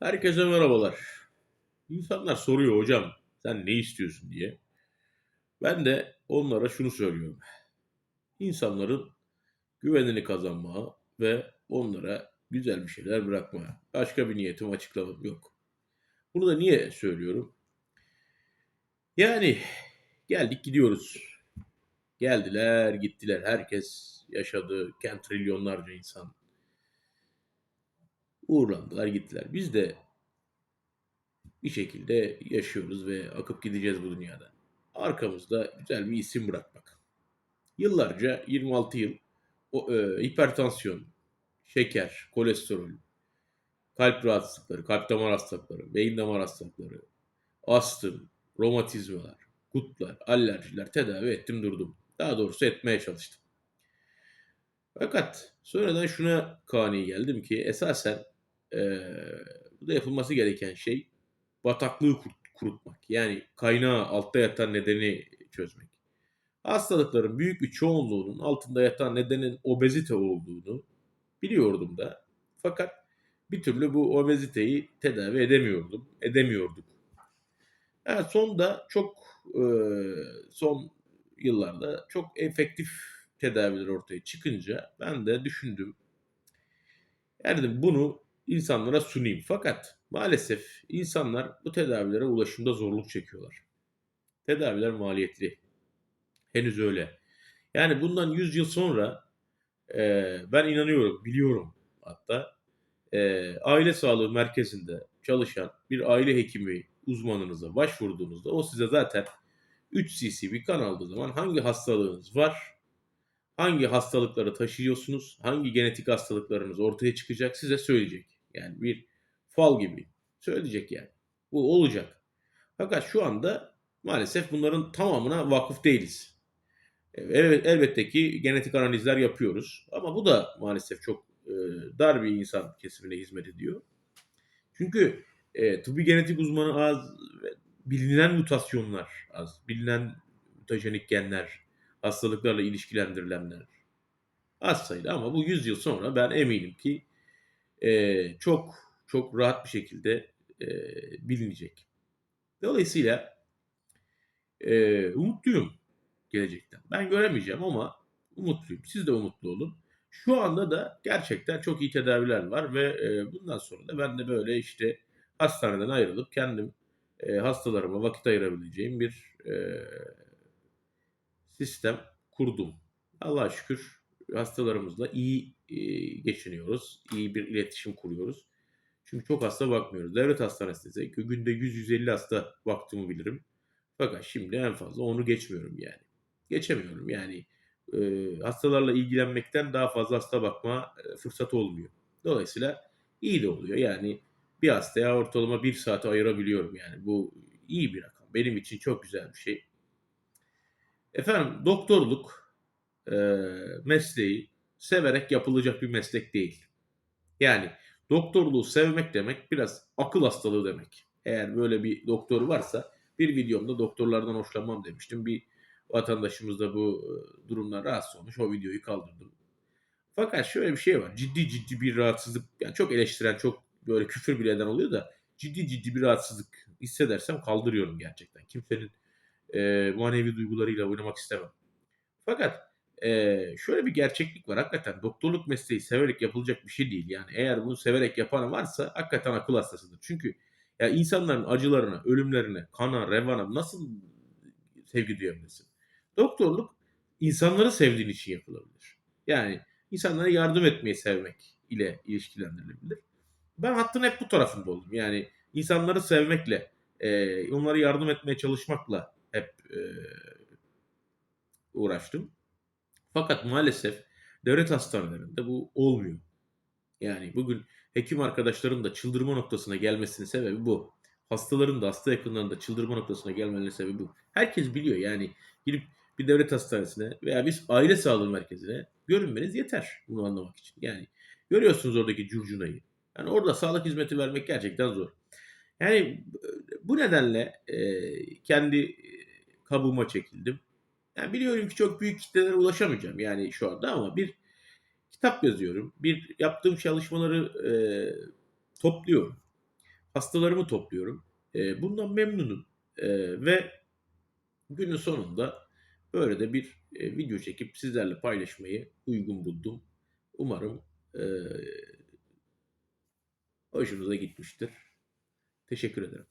Herkese merhabalar. İnsanlar soruyor hocam sen ne istiyorsun diye. Ben de onlara şunu söylüyorum. İnsanların güvenini kazanmaya ve onlara güzel bir şeyler bırakmaya. Başka bir niyetim açıklamam yok. Bunu da niye söylüyorum? Yani geldik gidiyoruz. Geldiler gittiler. Herkes yaşadı. Ken trilyonlarca insan uğurlandılar gittiler. Biz de bir şekilde yaşıyoruz ve akıp gideceğiz bu dünyada. Arkamızda güzel bir isim bırakmak. Yıllarca 26 yıl o, e, hipertansiyon, şeker, kolesterol, kalp rahatsızlıkları, kalp damar hastalıkları, beyin damar hastalıkları, astım, romatizmalar, kutlar, alerjiler tedavi ettim durdum. Daha doğrusu etmeye çalıştım. Fakat sonradan şuna kani geldim ki esasen eee burada yapılması gereken şey bataklığı kurutmak. Yani kaynağı altta yatan nedeni çözmek. Hastalıkların büyük bir çoğunluğunun altında yatan nedenin obezite olduğunu biliyordum da. Fakat bir türlü bu obeziteyi tedavi edemiyordum, edemiyorduk. Evet, sonda çok son yıllarda çok efektif tedaviler ortaya çıkınca ben de düşündüm. Yani bunu insanlara sunayım. Fakat maalesef insanlar bu tedavilere ulaşımda zorluk çekiyorlar. Tedaviler maliyetli. Henüz öyle. Yani bundan 100 yıl sonra e, ben inanıyorum, biliyorum hatta e, aile sağlığı merkezinde çalışan bir aile hekimi uzmanınıza başvurduğunuzda o size zaten 3 cc bir kan aldığı zaman hangi hastalığınız var, hangi hastalıkları taşıyorsunuz, hangi genetik hastalıklarınız ortaya çıkacak size söyleyecek. Yani bir fal gibi söyleyecek yani. Bu olacak. Fakat şu anda maalesef bunların tamamına vakıf değiliz. Evet, elbette ki genetik analizler yapıyoruz. Ama bu da maalesef çok e, dar bir insan kesimine hizmet ediyor. Çünkü e, tıbbi genetik uzmanı az, bilinen mutasyonlar az, bilinen mutajenik genler, hastalıklarla ilişkilendirilenler az sayıda ama bu 100 yıl sonra ben eminim ki e, çok çok rahat bir şekilde e, bilinecek. Dolayısıyla e, umutluyum gelecekten. Ben göremeyeceğim ama umutluyum. Siz de umutlu olun. Şu anda da gerçekten çok iyi tedaviler var ve e, bundan sonra da ben de böyle işte hastaneden ayrılıp kendim e, hastalarıma vakit ayırabileceğim bir e, sistem kurdum. Allah'a şükür hastalarımızla iyi geçiniyoruz. İyi bir iletişim kuruyoruz. Çünkü çok hasta bakmıyoruz. Devlet hastanesinde günde 100-150 hasta baktığımı bilirim. Fakat şimdi en fazla onu geçmiyorum yani. Geçemiyorum yani. E, hastalarla ilgilenmekten daha fazla hasta bakma e, fırsatı olmuyor. Dolayısıyla iyi de oluyor. Yani bir hastaya ortalama bir saate ayırabiliyorum yani. Bu iyi bir rakam. Benim için çok güzel bir şey. Efendim doktorluk e, mesleği severek yapılacak bir meslek değil. Yani doktorluğu sevmek demek biraz akıl hastalığı demek. Eğer böyle bir doktor varsa bir videomda doktorlardan hoşlanmam demiştim. Bir vatandaşımız da bu e, durumdan rahatsız olmuş. O videoyu kaldırdım. Fakat şöyle bir şey var. Ciddi ciddi bir rahatsızlık. Yani çok eleştiren, çok böyle küfür bile eden oluyor da ciddi ciddi bir rahatsızlık hissedersem kaldırıyorum gerçekten. Kimsenin e, manevi duygularıyla oynamak istemem. Fakat e, şöyle bir gerçeklik var. Hakikaten doktorluk mesleği severek yapılacak bir şey değil. Yani eğer bunu severek yapan varsa hakikaten akıl hastasıdır. Çünkü ya insanların acılarına, ölümlerine, kana, revana nasıl sevgi duyabilirsin? Doktorluk insanları sevdiğin için yapılabilir. Yani insanlara yardım etmeyi sevmek ile ilişkilendirilebilir. Ben hattın hep bu tarafında oldum. Yani insanları sevmekle, e, onlara yardım etmeye çalışmakla hep e, uğraştım. Fakat maalesef devlet hastanelerinde bu olmuyor. Yani bugün hekim arkadaşların da çıldırma noktasına gelmesinin sebebi bu. Hastaların da hasta yakınlarının da çıldırma noktasına gelmelerinin sebebi bu. Herkes biliyor yani gidip bir devlet hastanesine veya bir aile sağlığı merkezine görünmeniz yeter bunu anlamak için. Yani görüyorsunuz oradaki curcunayı. Yani orada sağlık hizmeti vermek gerçekten zor. Yani bu nedenle e, kendi kabuğuma çekildim. Yani biliyorum ki çok büyük kitlelere ulaşamayacağım yani şu anda ama bir kitap yazıyorum. Bir yaptığım çalışmaları e, topluyorum. hastalarımı topluyorum. Eee, bundan memnunum, eee, ve günün sonunda böyle de bir, eee, video çekip sizlerle paylaşmayı uygun buldum. Umarım, eee hoşunuza gitmiştir. Teşekkür ederim.